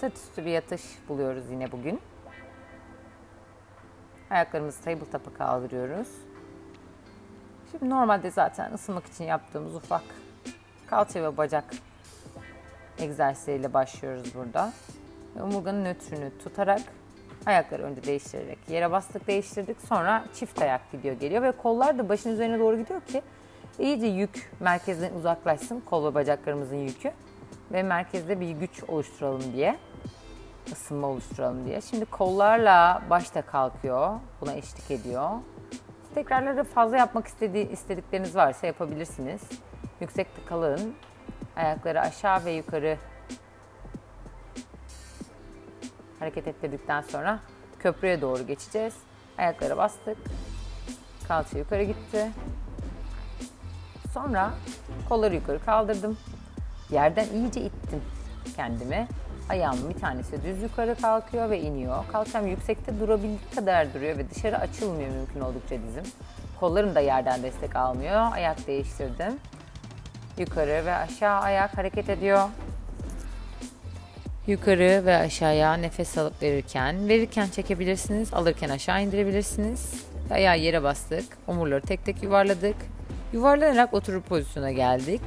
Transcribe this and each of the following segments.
Sırt üstü bir yatış buluyoruz yine bugün. Ayaklarımızı tabletop'a kaldırıyoruz. Şimdi normalde zaten ısınmak için yaptığımız ufak kalça ve bacak egzersizleriyle başlıyoruz burada. Ve omurganın nötrünü tutarak ayakları önce değiştirerek yere bastık değiştirdik. Sonra çift ayak gidiyor geliyor ve kollar da başın üzerine doğru gidiyor ki iyice yük merkezden uzaklaşsın kol ve bacaklarımızın yükü ve merkezde bir güç oluşturalım diye ısınma oluşturalım diye. Şimdi kollarla başta kalkıyor. Buna eşlik ediyor. Tekrarları fazla yapmak istediği, istedikleriniz varsa yapabilirsiniz. Yüksekte kalın. Ayakları aşağı ve yukarı hareket ettirdikten sonra köprüye doğru geçeceğiz. Ayakları bastık. Kalça yukarı gitti. Sonra kolları yukarı kaldırdım. Yerden iyice ittim kendimi. Ayağımın bir tanesi düz yukarı kalkıyor ve iniyor. Kalçam yüksekte durabildiği kadar duruyor ve dışarı açılmıyor mümkün oldukça dizim. Kollarım da yerden destek almıyor. Ayak değiştirdim. Yukarı ve aşağı ayak hareket ediyor. Yukarı ve aşağıya nefes alıp verirken, verirken çekebilirsiniz, alırken aşağı indirebilirsiniz. Ayağı yere bastık, omurları tek tek yuvarladık. Yuvarlanarak oturur pozisyona geldik.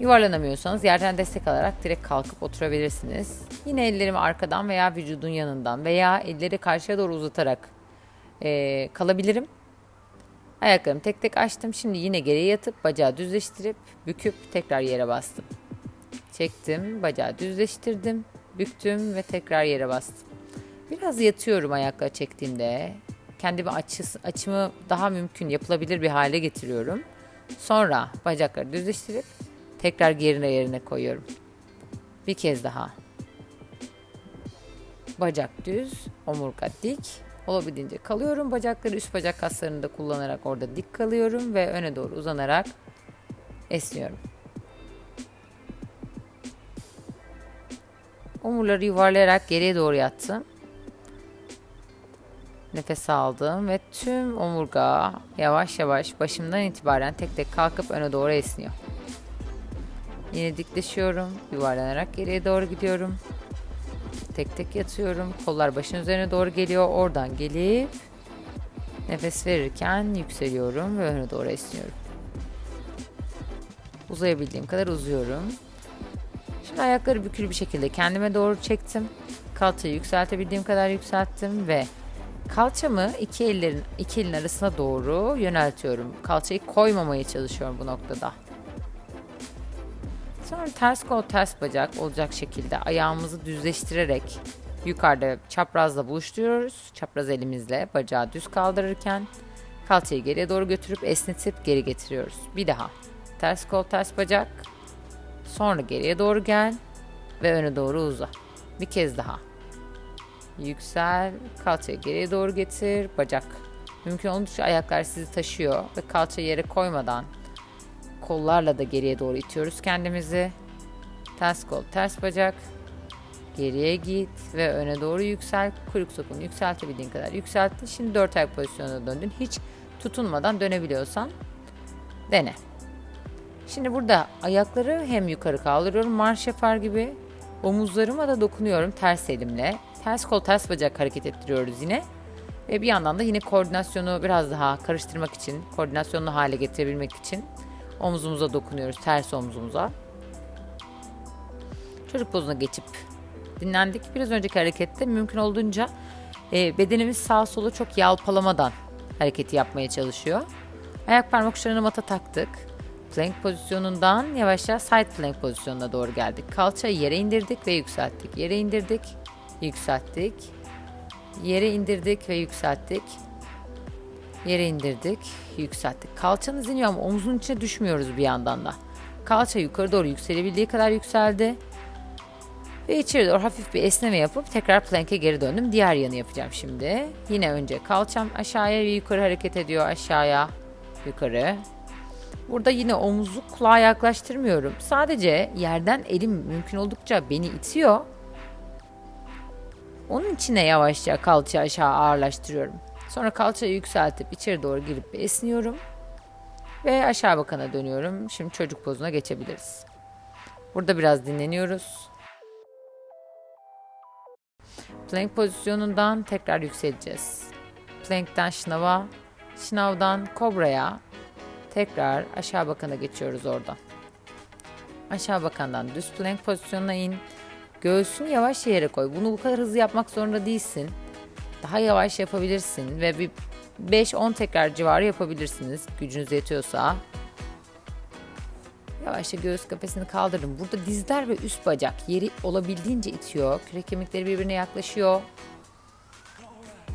Yuvarlanamıyorsanız yerden destek alarak direkt kalkıp oturabilirsiniz. Yine ellerimi arkadan veya vücudun yanından veya elleri karşıya doğru uzatarak eee, kalabilirim. Ayaklarımı tek tek açtım. Şimdi yine geriye yatıp bacağı düzleştirip büküp tekrar yere bastım. Çektim, bacağı düzleştirdim, büktüm ve tekrar yere bastım. Biraz yatıyorum ayakla çektiğimde. Kendimi açıs, açımı daha mümkün yapılabilir bir hale getiriyorum. Sonra bacakları düzleştirip tekrar yerine yerine koyuyorum. Bir kez daha. Bacak düz, omurga dik. Olabildiğince kalıyorum. Bacakları üst bacak kaslarını da kullanarak orada dik kalıyorum ve öne doğru uzanarak esniyorum. Omurları yuvarlayarak geriye doğru yattım. Nefes aldım ve tüm omurga yavaş yavaş başımdan itibaren tek tek kalkıp öne doğru esniyor. Yine dikleşiyorum. Yuvarlanarak geriye doğru gidiyorum. Tek tek yatıyorum. Kollar başın üzerine doğru geliyor. Oradan gelip nefes verirken yükseliyorum ve öne doğru esniyorum. Uzayabildiğim kadar uzuyorum. Şimdi ayakları bükülü bir şekilde kendime doğru çektim. Kalçayı yükseltebildiğim kadar yükselttim ve kalçamı iki ellerin iki elin arasına doğru yöneltiyorum. Kalçayı koymamaya çalışıyorum bu noktada. Sonra ters kol ters bacak olacak şekilde ayağımızı düzleştirerek yukarıda çaprazla buluşturuyoruz. Çapraz elimizle bacağı düz kaldırırken kalçayı geriye doğru götürüp esnetip geri getiriyoruz. Bir daha. Ters kol ters bacak. Sonra geriye doğru gel ve öne doğru uza. Bir kez daha. Yüksel, kalçayı geriye doğru getir, bacak. Mümkün oldukça ayaklar sizi taşıyor ve kalçayı yere koymadan kollarla da geriye doğru itiyoruz kendimizi. Ters kol, ters bacak. Geriye git ve öne doğru yüksel. Kuyruk sokunu yükseltebildiğin kadar yükselttin. Şimdi dört ayak pozisyonuna döndün. Hiç tutunmadan dönebiliyorsan dene. Şimdi burada ayakları hem yukarı kaldırıyorum marş yapar gibi. Omuzlarıma da dokunuyorum ters elimle. Ters kol ters bacak hareket ettiriyoruz yine. Ve bir yandan da yine koordinasyonu biraz daha karıştırmak için, koordinasyonlu hale getirebilmek için omzumuza dokunuyoruz, ters omzumuza. Çocuk pozuna geçip dinlendik. Biraz önceki harekette mümkün olduğunca e, bedenimiz sağa sola çok yalpalamadan hareketi yapmaya çalışıyor. Ayak parmak uçlarını mata taktık. Plank pozisyonundan yavaşça side plank pozisyonuna doğru geldik. Kalçayı yere indirdik ve yükselttik. Yere indirdik, yükselttik. Yere indirdik ve yükselttik. Yere indirdik, yükselttik. Kalçanız iniyor ama omzun içine düşmüyoruz bir yandan da. Kalça yukarı doğru yükselebildiği kadar yükseldi. Ve içeri doğru hafif bir esneme yapıp tekrar plank'e geri döndüm. Diğer yanı yapacağım şimdi. Yine önce kalçam aşağıya ve yukarı hareket ediyor. Aşağıya, yukarı. Burada yine omuzu kulağa yaklaştırmıyorum. Sadece yerden elim mümkün oldukça beni itiyor. Onun içine yavaşça kalça aşağı ağırlaştırıyorum. Sonra kalçayı yükseltip içeri doğru girip esniyorum. Ve aşağı bakana dönüyorum. Şimdi çocuk pozuna geçebiliriz. Burada biraz dinleniyoruz. Plank pozisyonundan tekrar yükseleceğiz. Plank'ten şınava, şınavdan kobraya, tekrar aşağı bakana geçiyoruz oradan. Aşağı bakandan düz plank pozisyonuna in. Göğsünü yavaş yere koy. Bunu bu kadar hızlı yapmak zorunda değilsin. Daha yavaş yapabilirsin ve bir 5-10 tekrar civarı yapabilirsiniz gücünüz yetiyorsa. Yavaşça göğüs kafesini kaldırın. Burada dizler ve üst bacak yeri olabildiğince itiyor. Kürek kemikleri birbirine yaklaşıyor.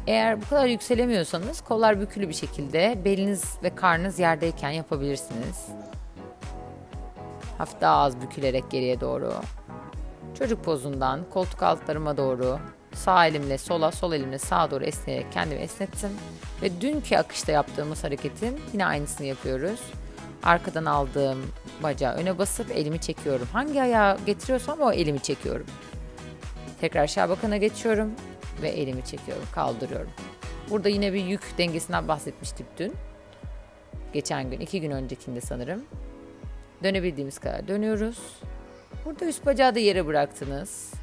Eğer bu kadar yükselemiyorsanız kollar bükülü bir şekilde beliniz ve karnınız yerdeyken yapabilirsiniz. Hafif daha az bükülerek geriye doğru. Çocuk pozundan koltuk altlarıma doğru sağ elimle sola, sol elimle sağa doğru esneyerek kendimi esnettim. Ve dünkü akışta yaptığımız hareketin yine aynısını yapıyoruz. Arkadan aldığım bacağı öne basıp elimi çekiyorum. Hangi ayağı getiriyorsam o elimi çekiyorum. Tekrar aşağı bakana geçiyorum ve elimi çekiyorum, kaldırıyorum. Burada yine bir yük dengesinden bahsetmiştik dün. Geçen gün, iki gün öncekinde sanırım. Dönebildiğimiz kadar dönüyoruz. Burada üst bacağı da yere bıraktınız.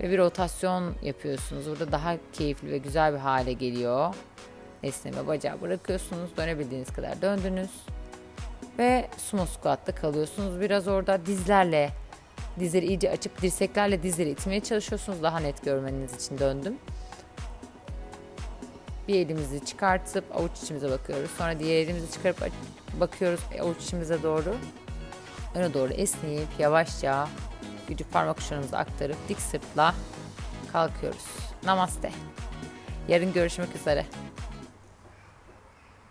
Ve bir rotasyon yapıyorsunuz. Burada daha keyifli ve güzel bir hale geliyor. Esneme bacağı bırakıyorsunuz. Dönebildiğiniz kadar döndünüz. Ve sumo squat'ta kalıyorsunuz. Biraz orada dizlerle dizleri iyice açıp dirseklerle dizleri itmeye çalışıyorsunuz. Daha net görmeniz için döndüm. Bir elimizi çıkartıp avuç içimize bakıyoruz. Sonra diğer elimizi çıkarıp bakıyoruz avuç içimize doğru. Öne doğru esneyip yavaşça gücü parmak uçlarımıza aktarıp dik sırtla kalkıyoruz. Namaste. Yarın görüşmek üzere.